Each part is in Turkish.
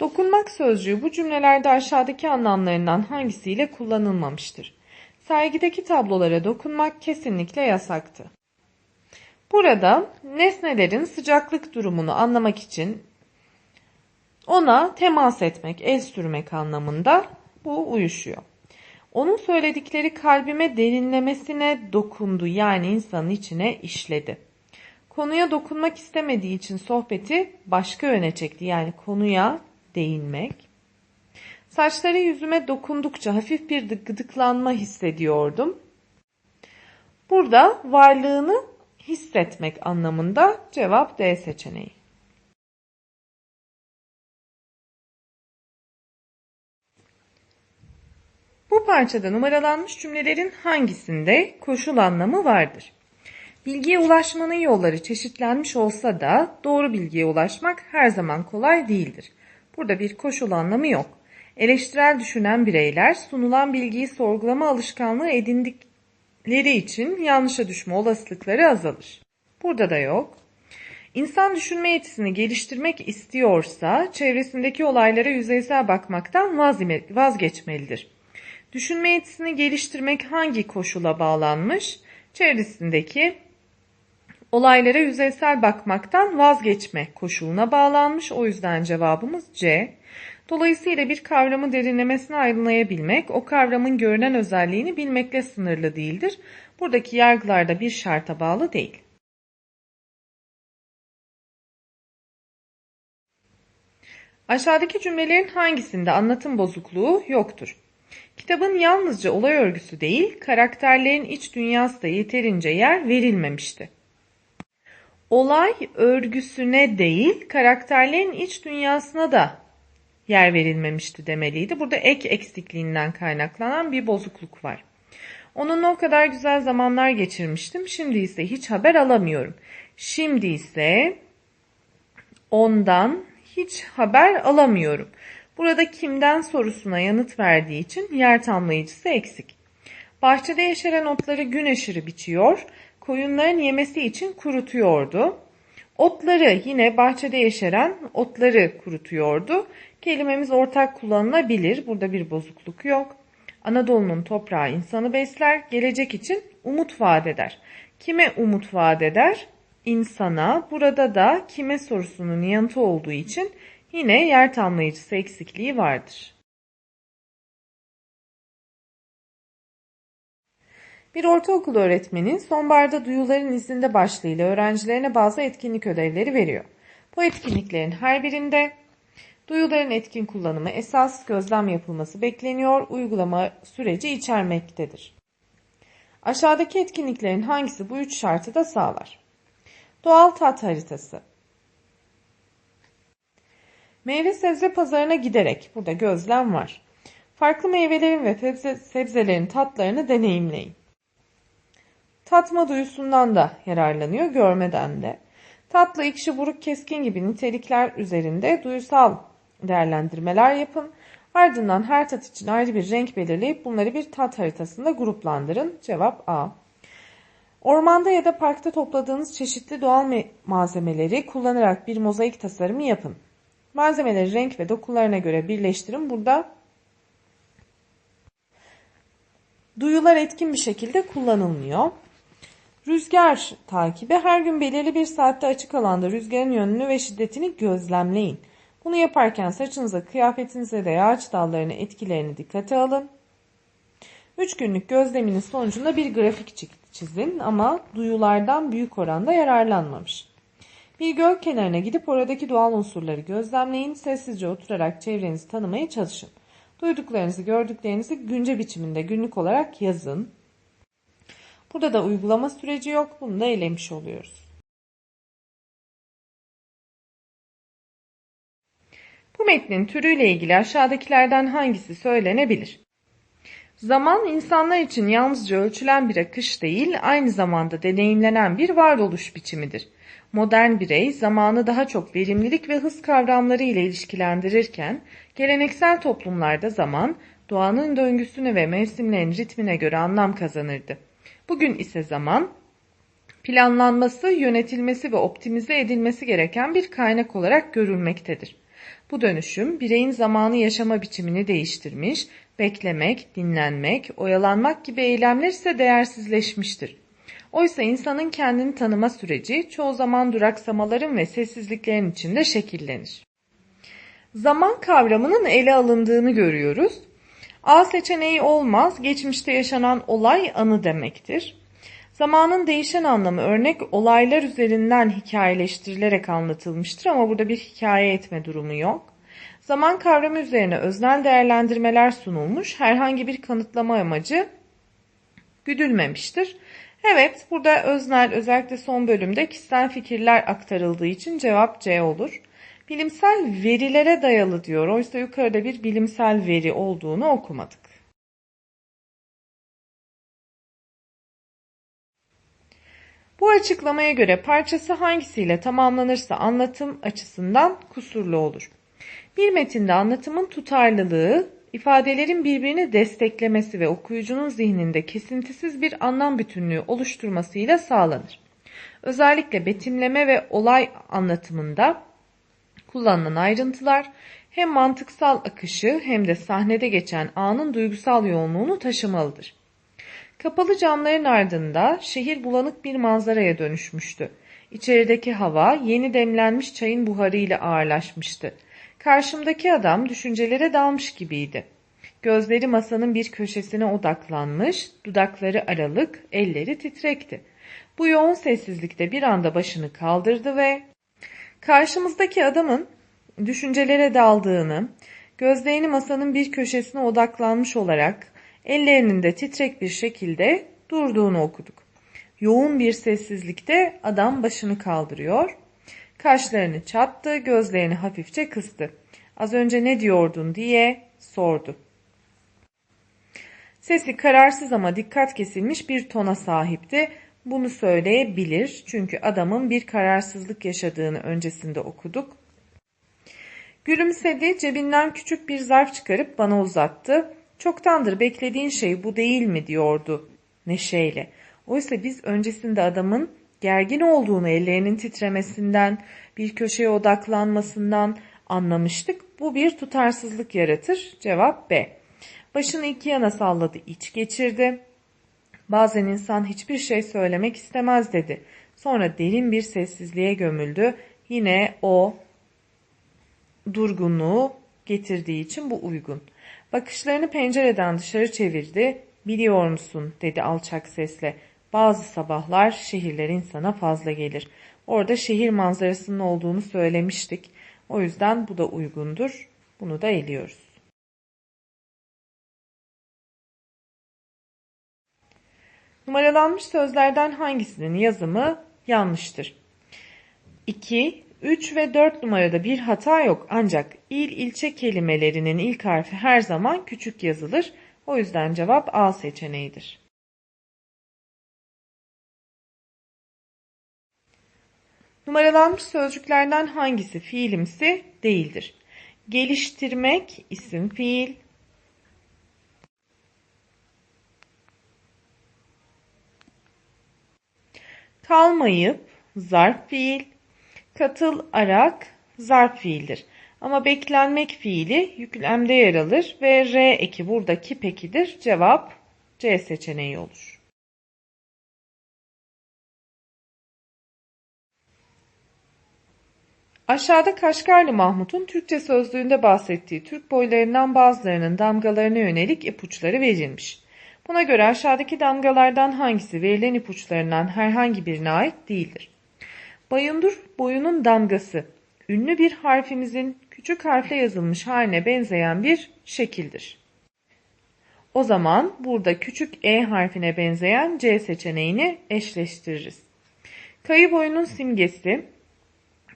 Dokunmak sözcüğü bu cümlelerde aşağıdaki anlamlarından hangisiyle kullanılmamıştır? Sergideki tablolara dokunmak kesinlikle yasaktı. Burada nesnelerin sıcaklık durumunu anlamak için ona temas etmek, el sürmek anlamında bu uyuşuyor. Onun söyledikleri kalbime derinlemesine dokundu yani insanın içine işledi. Konuya dokunmak istemediği için sohbeti başka yöne çekti yani konuya değinmek. Saçları yüzüme dokundukça hafif bir gıdıklanma hissediyordum. Burada varlığını hissetmek anlamında cevap D seçeneği. Bu parçada numaralanmış cümlelerin hangisinde koşul anlamı vardır? Bilgiye ulaşmanın yolları çeşitlenmiş olsa da doğru bilgiye ulaşmak her zaman kolay değildir. Burada bir koşul anlamı yok. Eleştirel düşünen bireyler sunulan bilgiyi sorgulama alışkanlığı edindikleri için yanlışa düşme olasılıkları azalır. Burada da yok. İnsan düşünme yetisini geliştirmek istiyorsa çevresindeki olaylara yüzeysel bakmaktan vazgeçmelidir. Düşünme yetisini geliştirmek hangi koşula bağlanmış? Çevresindeki olaylara yüzeysel bakmaktan vazgeçme koşuluna bağlanmış. O yüzden cevabımız C. Dolayısıyla bir kavramı derinlemesine ayrılayabilmek, o kavramın görünen özelliğini bilmekle sınırlı değildir. Buradaki yargılarda bir şarta bağlı değil. Aşağıdaki cümlelerin hangisinde anlatım bozukluğu yoktur? Kitabın yalnızca olay örgüsü değil, karakterlerin iç dünyası da yeterince yer verilmemişti. Olay örgüsüne değil, karakterlerin iç dünyasına da yer verilmemişti demeliydi. Burada ek eksikliğinden kaynaklanan bir bozukluk var. Onunla o kadar güzel zamanlar geçirmiştim. Şimdi ise hiç haber alamıyorum. Şimdi ise ondan hiç haber alamıyorum. Burada kimden sorusuna yanıt verdiği için yer tamlayıcısı eksik. Bahçede yeşeren otları gün aşırı biçiyor, koyunların yemesi için kurutuyordu. Otları yine bahçede yeşeren otları kurutuyordu. Kelimemiz ortak kullanılabilir. Burada bir bozukluk yok. Anadolu'nun toprağı insanı besler, gelecek için umut vaat eder. Kime umut vaat eder? İnsana. Burada da kime sorusunun yanıtı olduğu için Yine yer tamlayıcısı eksikliği vardır. Bir ortaokul öğretmeni sonbaharda duyuların izinde başlığıyla öğrencilerine bazı etkinlik ödevleri veriyor. Bu etkinliklerin her birinde duyuların etkin kullanımı esas gözlem yapılması bekleniyor, uygulama süreci içermektedir. Aşağıdaki etkinliklerin hangisi bu üç şartı da sağlar? Doğal tat haritası Meyve sebze pazarına giderek burada gözlem var. Farklı meyvelerin ve sebze, sebzelerin tatlarını deneyimleyin. Tatma duyusundan da yararlanıyor, görmeden de. Tatlı, ekşi, buruk, keskin gibi nitelikler üzerinde duyusal değerlendirmeler yapın. Ardından her tat için ayrı bir renk belirleyip bunları bir tat haritasında gruplandırın. Cevap A. Ormanda ya da parkta topladığınız çeşitli doğal malzemeleri kullanarak bir mozaik tasarımı yapın. Malzemeleri renk ve dokularına göre birleştirin. Burada duyular etkin bir şekilde kullanılmıyor. Rüzgar takibi her gün belirli bir saatte açık alanda rüzgarın yönünü ve şiddetini gözlemleyin. Bunu yaparken saçınıza, kıyafetinize de yağaç dallarını etkilerini dikkate alın. 3 günlük gözleminin sonucunda bir grafik çizin ama duyulardan büyük oranda yararlanmamış. Bir göl kenarına gidip oradaki doğal unsurları gözlemleyin. Sessizce oturarak çevrenizi tanımaya çalışın. Duyduklarınızı, gördüklerinizi günce biçiminde günlük olarak yazın. Burada da uygulama süreci yok. Bunu da elemiş oluyoruz. Bu metnin türüyle ilgili aşağıdakilerden hangisi söylenebilir? Zaman insanlar için yalnızca ölçülen bir akış değil, aynı zamanda deneyimlenen bir varoluş biçimidir modern birey zamanı daha çok verimlilik ve hız kavramları ile ilişkilendirirken, geleneksel toplumlarda zaman, doğanın döngüsüne ve mevsimlerin ritmine göre anlam kazanırdı. Bugün ise zaman, planlanması, yönetilmesi ve optimize edilmesi gereken bir kaynak olarak görülmektedir. Bu dönüşüm bireyin zamanı yaşama biçimini değiştirmiş, beklemek, dinlenmek, oyalanmak gibi eylemler ise değersizleşmiştir. Oysa insanın kendini tanıma süreci çoğu zaman duraksamaların ve sessizliklerin içinde şekillenir. Zaman kavramının ele alındığını görüyoruz. A seçeneği olmaz, geçmişte yaşanan olay anı demektir. Zamanın değişen anlamı örnek olaylar üzerinden hikayeleştirilerek anlatılmıştır ama burada bir hikaye etme durumu yok. Zaman kavramı üzerine öznel değerlendirmeler sunulmuş, herhangi bir kanıtlama amacı güdülmemiştir. Evet, burada öznel özellikle son bölümde kişisel fikirler aktarıldığı için cevap C olur. Bilimsel verilere dayalı diyor. Oysa yukarıda bir bilimsel veri olduğunu okumadık. Bu açıklamaya göre parçası hangisiyle tamamlanırsa anlatım açısından kusurlu olur. Bir metinde anlatımın tutarlılığı, ifadelerin birbirini desteklemesi ve okuyucunun zihninde kesintisiz bir anlam bütünlüğü oluşturmasıyla sağlanır. Özellikle betimleme ve olay anlatımında kullanılan ayrıntılar hem mantıksal akışı hem de sahnede geçen anın duygusal yoğunluğunu taşımalıdır. Kapalı camların ardında şehir bulanık bir manzaraya dönüşmüştü. İçerideki hava yeni demlenmiş çayın buharıyla ağırlaşmıştı. Karşımdaki adam düşüncelere dalmış gibiydi. Gözleri masanın bir köşesine odaklanmış, dudakları aralık, elleri titrekti. Bu yoğun sessizlikte bir anda başını kaldırdı ve karşımızdaki adamın düşüncelere daldığını, gözlerini masanın bir köşesine odaklanmış olarak ellerinin de titrek bir şekilde durduğunu okuduk. Yoğun bir sessizlikte adam başını kaldırıyor, kaşlarını çattı, gözlerini hafifçe kıstı. Az önce ne diyordun diye sordu. Sesi kararsız ama dikkat kesilmiş bir tona sahipti. Bunu söyleyebilir çünkü adamın bir kararsızlık yaşadığını öncesinde okuduk. Gülümsedi, cebinden küçük bir zarf çıkarıp bana uzattı. Çoktandır beklediğin şey bu değil mi diyordu neşeyle. Oysa biz öncesinde adamın gergin olduğunu ellerinin titremesinden, bir köşeye odaklanmasından anlamıştık. Bu bir tutarsızlık yaratır. Cevap B. Başını iki yana salladı, iç geçirdi. Bazen insan hiçbir şey söylemek istemez dedi. Sonra derin bir sessizliğe gömüldü. Yine o durgunluğu getirdiği için bu uygun. Bakışlarını pencereden dışarı çevirdi. Biliyor musun dedi alçak sesle. Bazı sabahlar şehirler insana fazla gelir. Orada şehir manzarasının olduğunu söylemiştik. O yüzden bu da uygundur. Bunu da eliyoruz. Numaralanmış sözlerden hangisinin yazımı yanlıştır? 2, 3 ve 4 numarada bir hata yok ancak il ilçe kelimelerinin ilk harfi her zaman küçük yazılır. O yüzden cevap A seçeneğidir. Numaralanmış sözcüklerden hangisi fiilimsi değildir? Geliştirmek isim fiil. Kalmayıp zarf fiil. Katıl arak zarf fiildir. Ama beklenmek fiili yüklemde yer alır ve R eki buradaki pekidir. Cevap C seçeneği olur. Aşağıda Kaşgarlı Mahmut'un Türkçe sözlüğünde bahsettiği Türk boylarından bazılarının damgalarına yönelik ipuçları verilmiş. Buna göre aşağıdaki damgalardan hangisi verilen ipuçlarından herhangi birine ait değildir? Bayındur boyunun damgası, ünlü bir harfimizin küçük harfle yazılmış haline benzeyen bir şekildir. O zaman burada küçük e harfine benzeyen C seçeneğini eşleştiririz. Kayı boyunun simgesi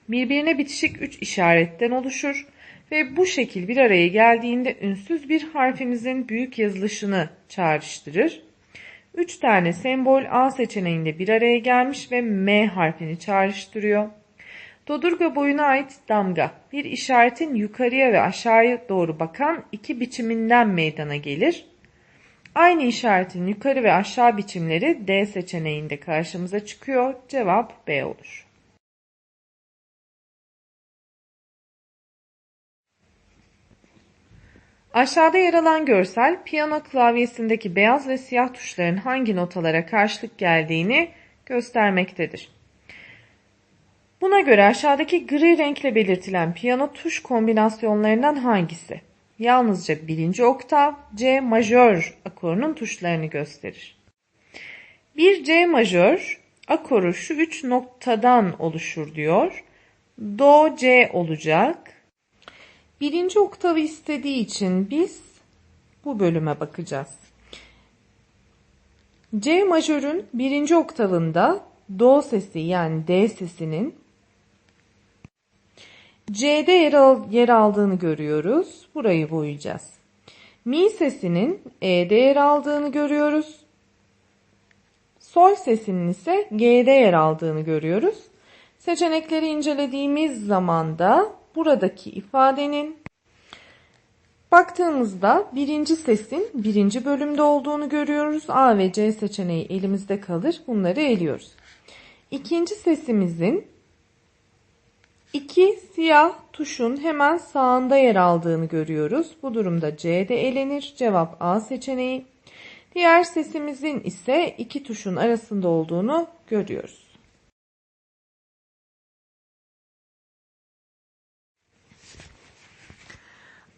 birbirine bitişik üç işaretten oluşur ve bu şekil bir araya geldiğinde ünsüz bir harfimizin büyük yazılışını çağrıştırır. Üç tane sembol A seçeneğinde bir araya gelmiş ve M harfini çağrıştırıyor. Dodurga boyuna ait damga bir işaretin yukarıya ve aşağıya doğru bakan iki biçiminden meydana gelir. Aynı işaretin yukarı ve aşağı biçimleri D seçeneğinde karşımıza çıkıyor. Cevap B olur. Aşağıda yer alan görsel piyano klavyesindeki beyaz ve siyah tuşların hangi notalara karşılık geldiğini göstermektedir. Buna göre aşağıdaki gri renkle belirtilen piyano tuş kombinasyonlarından hangisi? Yalnızca birinci oktav C majör akorunun tuşlarını gösterir. Bir C majör akoru şu üç noktadan oluşur diyor. Do C olacak. Birinci oktavı istediği için biz bu bölüme bakacağız. C majörün birinci oktavında Do sesi yani D sesinin C'de yer, al, yer aldığını görüyoruz. Burayı boyayacağız. Mi sesinin E'de yer aldığını görüyoruz. Sol sesinin ise G'de yer aldığını görüyoruz. Seçenekleri incelediğimiz zaman da buradaki ifadenin baktığımızda birinci sesin birinci bölümde olduğunu görüyoruz. A ve C seçeneği elimizde kalır. Bunları eliyoruz. İkinci sesimizin iki siyah tuşun hemen sağında yer aldığını görüyoruz. Bu durumda C'de elenir. Cevap A seçeneği. Diğer sesimizin ise iki tuşun arasında olduğunu görüyoruz.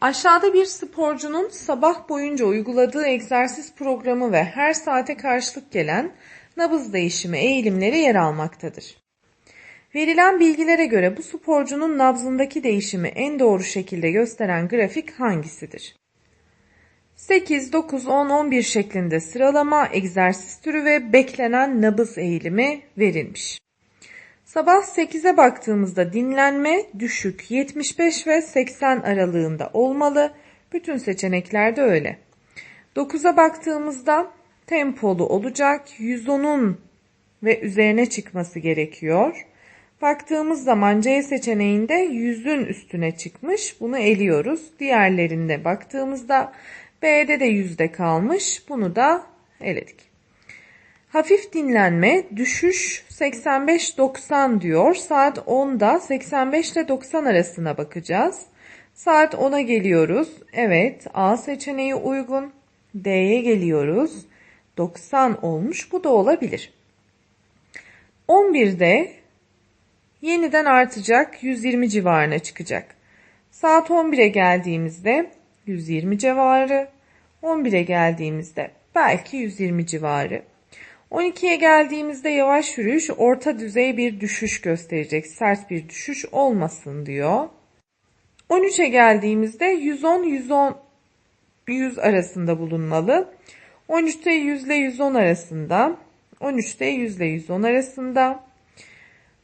Aşağıda bir sporcunun sabah boyunca uyguladığı egzersiz programı ve her saate karşılık gelen nabız değişimi eğilimleri yer almaktadır. Verilen bilgilere göre bu sporcunun nabzındaki değişimi en doğru şekilde gösteren grafik hangisidir? 8, 9, 10, 11 şeklinde sıralama, egzersiz türü ve beklenen nabız eğilimi verilmiş. Sabah 8'e baktığımızda dinlenme düşük 75 ve 80 aralığında olmalı. Bütün seçeneklerde öyle. 9'a baktığımızda tempolu olacak. 110'un ve üzerine çıkması gerekiyor. Baktığımız zaman C seçeneğinde 100'ün üstüne çıkmış. Bunu eliyoruz. Diğerlerinde baktığımızda B'de de yüzde kalmış. Bunu da eledik. Hafif dinlenme, düşüş 85-90 diyor. Saat 10'da 85 ile 90 arasına bakacağız. Saat 10'a geliyoruz. Evet, A seçeneği uygun. D'ye geliyoruz. 90 olmuş. Bu da olabilir. 11'de yeniden artacak. 120 civarına çıkacak. Saat 11'e geldiğimizde 120 civarı. 11'e geldiğimizde belki 120 civarı. 12'ye geldiğimizde yavaş yürüyüş orta düzey bir düşüş gösterecek. Sert bir düşüş olmasın diyor. 13'e geldiğimizde 110 110 100 arasında bulunmalı. 13'te 100 ile 110 arasında. 13'te 100 ile 110 arasında.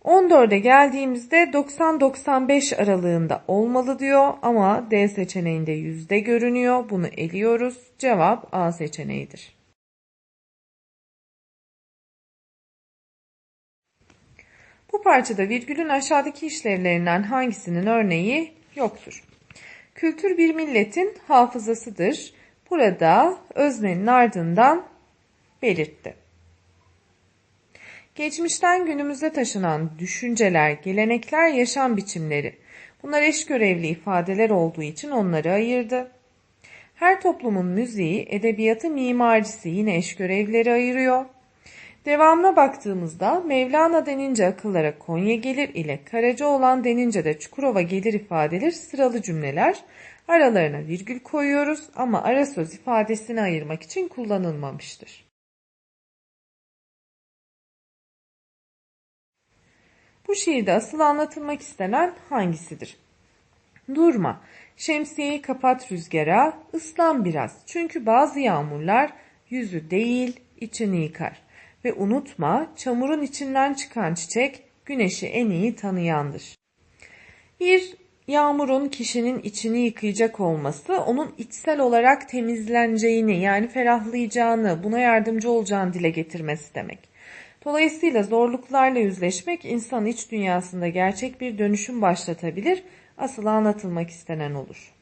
14'e geldiğimizde 90-95 aralığında olmalı diyor ama D seçeneğinde yüzde görünüyor. Bunu eliyoruz. Cevap A seçeneğidir. Bu parçada virgülün aşağıdaki işlevlerinden hangisinin örneği yoktur? Kültür bir milletin hafızasıdır. Burada öznenin ardından belirtti. Geçmişten günümüze taşınan düşünceler, gelenekler, yaşam biçimleri. Bunlar eş görevli ifadeler olduğu için onları ayırdı. Her toplumun müziği, edebiyatı, mimarisi yine eş görevleri ayırıyor. Devamına baktığımızda Mevlana denince akıllara Konya gelir ile Karaca olan denince de Çukurova gelir ifadeleri sıralı cümleler. Aralarına virgül koyuyoruz ama ara söz ifadesini ayırmak için kullanılmamıştır. Bu şiirde asıl anlatılmak istenen hangisidir? Durma, şemsiyeyi kapat rüzgara, ıslan biraz. Çünkü bazı yağmurlar yüzü değil içini yıkar. Ve unutma, çamurun içinden çıkan çiçek güneşi en iyi tanıyandır. Bir yağmurun kişinin içini yıkayacak olması onun içsel olarak temizleneceğini yani ferahlayacağını, buna yardımcı olacağını dile getirmesi demek. Dolayısıyla zorluklarla yüzleşmek insan iç dünyasında gerçek bir dönüşüm başlatabilir, asıl anlatılmak istenen olur.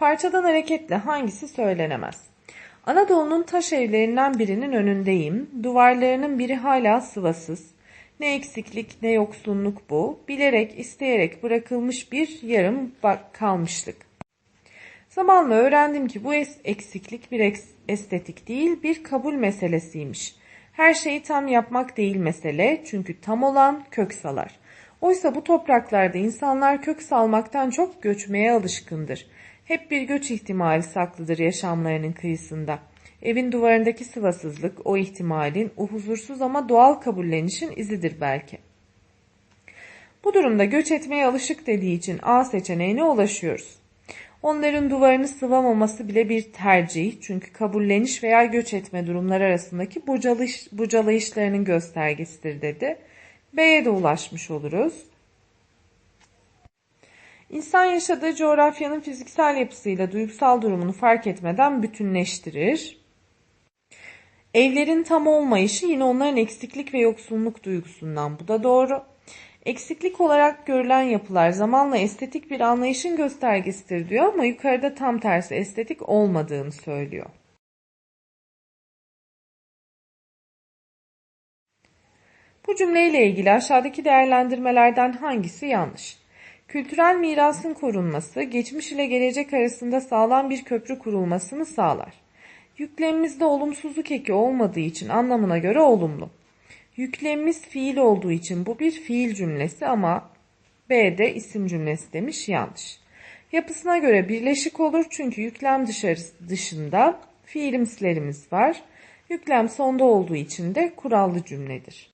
Parçadan hareketle hangisi söylenemez? Anadolu'nun taş evlerinden birinin önündeyim. Duvarlarının biri hala sıvasız. Ne eksiklik ne yoksunluk bu. Bilerek, isteyerek bırakılmış bir yarım bak kalmışlık. Zamanla öğrendim ki bu eksiklik bir estetik değil, bir kabul meselesiymiş. Her şeyi tam yapmak değil mesele, çünkü tam olan kök salar. Oysa bu topraklarda insanlar kök salmaktan çok göçmeye alışkındır. Hep bir göç ihtimali saklıdır yaşamlarının kıyısında. Evin duvarındaki sıvasızlık o ihtimalin, o huzursuz ama doğal kabullenişin izidir belki. Bu durumda göç etmeye alışık dediği için A seçeneğine ulaşıyoruz. Onların duvarını sıvamaması bile bir tercih çünkü kabulleniş veya göç etme durumları arasındaki bocalayış, bocalayışlarının göstergesidir dedi. B'ye de ulaşmış oluruz. İnsan yaşadığı coğrafyanın fiziksel yapısıyla duygusal durumunu fark etmeden bütünleştirir. Evlerin tam olmayışı yine onların eksiklik ve yoksunluk duygusundan. Bu da doğru. Eksiklik olarak görülen yapılar zamanla estetik bir anlayışın göstergesidir diyor ama yukarıda tam tersi estetik olmadığını söylüyor. Bu cümleyle ilgili aşağıdaki değerlendirmelerden hangisi yanlış? Kültürel mirasın korunması, geçmiş ile gelecek arasında sağlam bir köprü kurulmasını sağlar. Yüklemimizde olumsuzluk eki olmadığı için anlamına göre olumlu. Yüklemimiz fiil olduğu için bu bir fiil cümlesi ama B'de isim cümlesi demiş yanlış. Yapısına göre birleşik olur çünkü yüklem dışarı, dışında fiilimslerimiz var. Yüklem sonda olduğu için de kurallı cümledir.